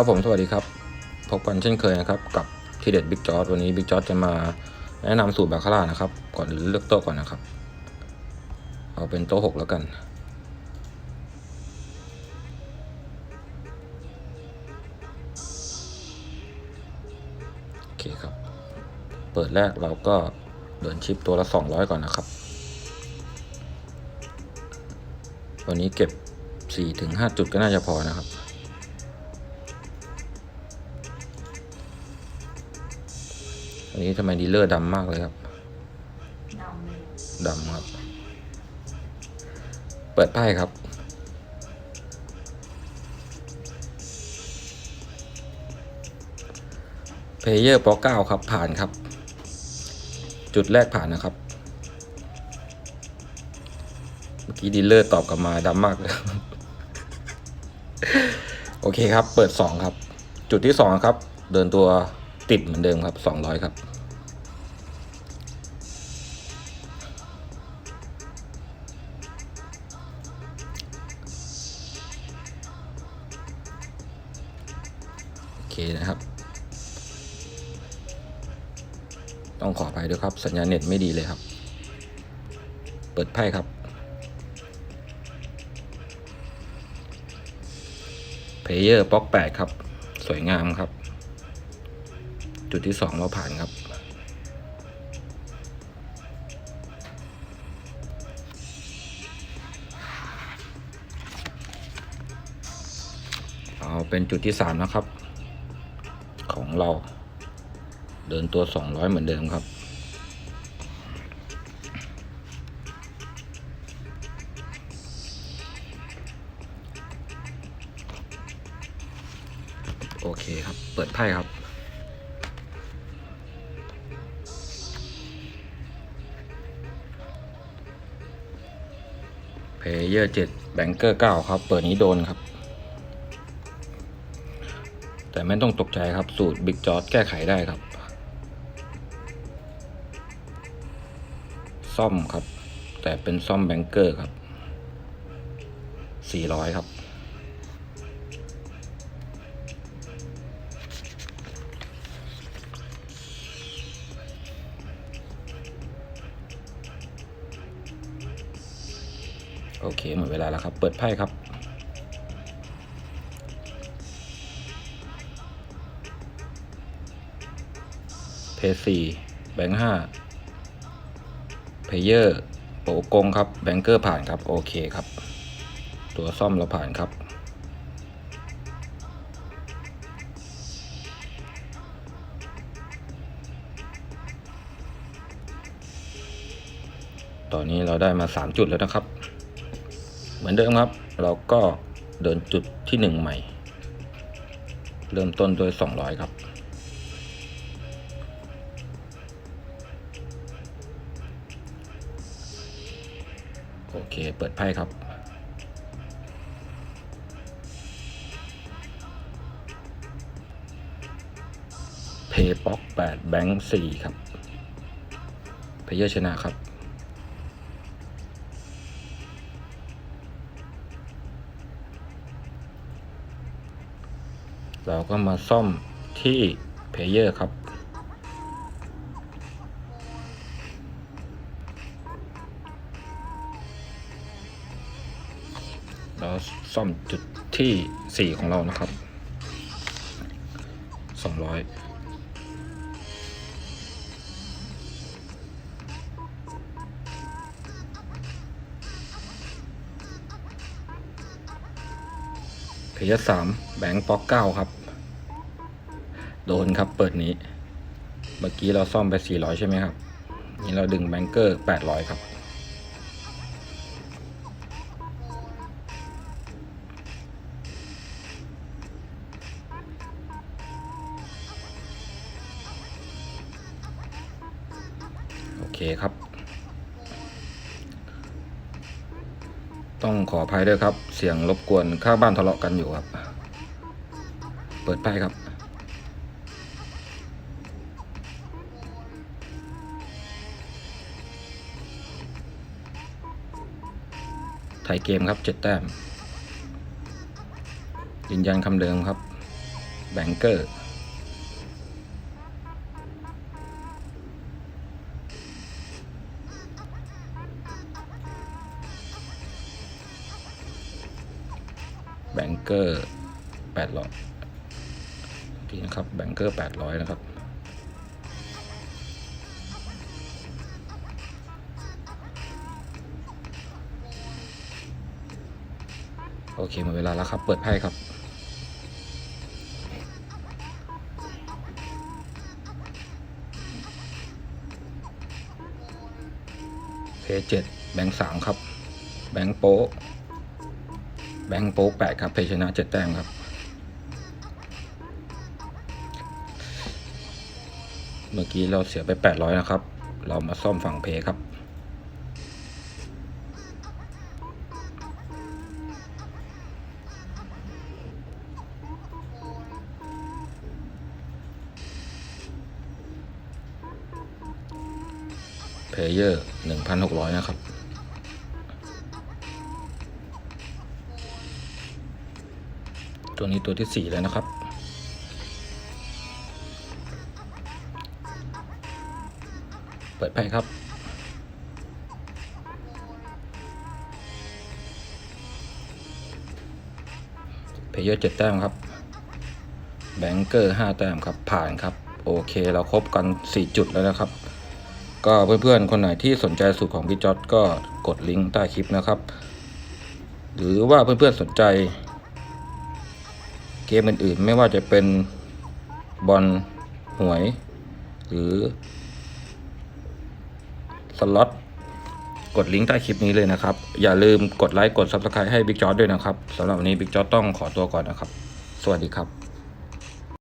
ครับผมสวัสดีครับ พบกันเช่นเคยนะครับ กับทีเด็ดบิ๊กจอร์ดวันนี้บิ๊กจอร์ดจะมาแนะนำสูตรบาคาร่านะครับ ก่อนอื่นเลือกโต๊ะก่อนนะครับ เอาเป็นโต๊ะหกแล้วกัน โอเคครับ เปิดแรกเราก็เดินชิปตัวละ 200 ก่อนนะครับ วันนี้เก็บ 4-5 จุดก็น่าจะพอนะครับ นนี้ทำไมดีลเลอร์ดำมากเลยครับดำครับ เปิดไพ่ครับ เพลเยอร์ปอเก้าครับผ่านครับ จุดแรกผ่านนะครับ เมื่อกี้ดีลเลอร์ตอบกลับมาดำมากเลยโอเคครับ เปิดสองครับ จุดที่สองครับ เดินตัว ติดเหมือนเดิมครับสองร้อยครับ โอเคนะครับ ต้องขออภัยด้วยครับ สัญญาณเน็ตไม่ดีเลยครับ เปิดไพ่ครับ เพลเยอร์ป๊อกแปดครับ สวยงามครับ จุดที่สองเราผ่านครับ เอาเป็นจุดที่สามนะครับ ของเรา เดินตัวสองร้อยเหมือนเดิมครับโอเคครับ เปิดไพ่ครับ เพเยอร์เจ็ดแบงเกอร์เก้าครับ เปิดนี้โดนครับ แต่ไม่ต้องตกใจครับสูตรบิ๊กจอร์ดแก้ไขได้ครับ ซ่อมครับ แต่เป็นซ่อมแบงเกอร์ครับ 400 ครับ โอเคหมดเวลาแล้วครับ เปิดไพ่ครับ เพย์สี่แบงค์ห้าเพเยอร์โปกงครับแบงเกอร์ผ่านครับโอเคครับ ตัวซ่อมเราผ่านครับตอนนี้เราได้มา 3 จุดแล้วนะครับ มือนเดิมครับ เราก็เดินจุดที่1ใหม่ เริ่มต้นด้วย200 ครับ โอเค เปิดไพ่ครับ เพย์ป๊อกแปดแบงค์สี่ครับเพเยอร์ชนะครับ เราก็มาซ่อมที่เพเยอร์ครับ เราซ่อมจุดที่ 4 ของเรานะครับ 200เพย์สามแบงค์ป๊อกเก้าครับ โดนครับเปิดนี้ เมื่อกี้เราซ่อมไป 400 ใช่ไหมครับ นี่เราดึงแบงเกอร์ 800 ครับโอเคครับ ต้องขออภัยด้วยครับ เสียงรบกวนข้างบ้านทะเลาะกันอยู่ครับ เปิดไพ่ครับ ไทยเกมครับเจ็ดแต้ม ยืนยันคำเดิมครับ แบงเกอร์ แบงเกอร์แปดร้อยทีนะครับ แบงเกอร์แปดร้อยนะครับ โอเคหมดเวลาแล้วครับ เปิดไพ่ครับ เพย์เจ็ดแบงค์สามครับ แบงค์โป๊ะแบงค์โป๊ะแปดครับเพชนะเจ็ดแต้มครับ เมื่อกี้เราเสียไปแปดร้อยนะครับ เรามาซ่อมฝั่งเพครับ เพลเยอร์หนึ่งพันหกร้อยนะครับ ตัวนี้ตัวที่สี่แล้วนะครับ เปิดไพ่ครับเพลเยอร์เจ็ดแต้มครับ แบงเกอร์ห้าแต้มครับ ผ่านครับ โอเค เราครบกันสี่จุดแล้วนะครับ ก็เพื่อนๆ คนไหนที่สนใจสูตรของพี่จอดก็กดลิงก์ใต้คลิปนะครับ หรือว่าเพื่อนๆสนใจ เกมอื่นๆ ไม่ว่าจะเป็นบอลหวย หรือสล็อตกดลิงก์ใต้คลิปนี้เลยนะครับ อย่าลืมกดไลค์กด Subscribe ให้บิ๊กจอดด้วยนะครับสำหรับวันนี้บิ๊กจอดต้องขอตัวก่อนนะครับ สวัสดีครับ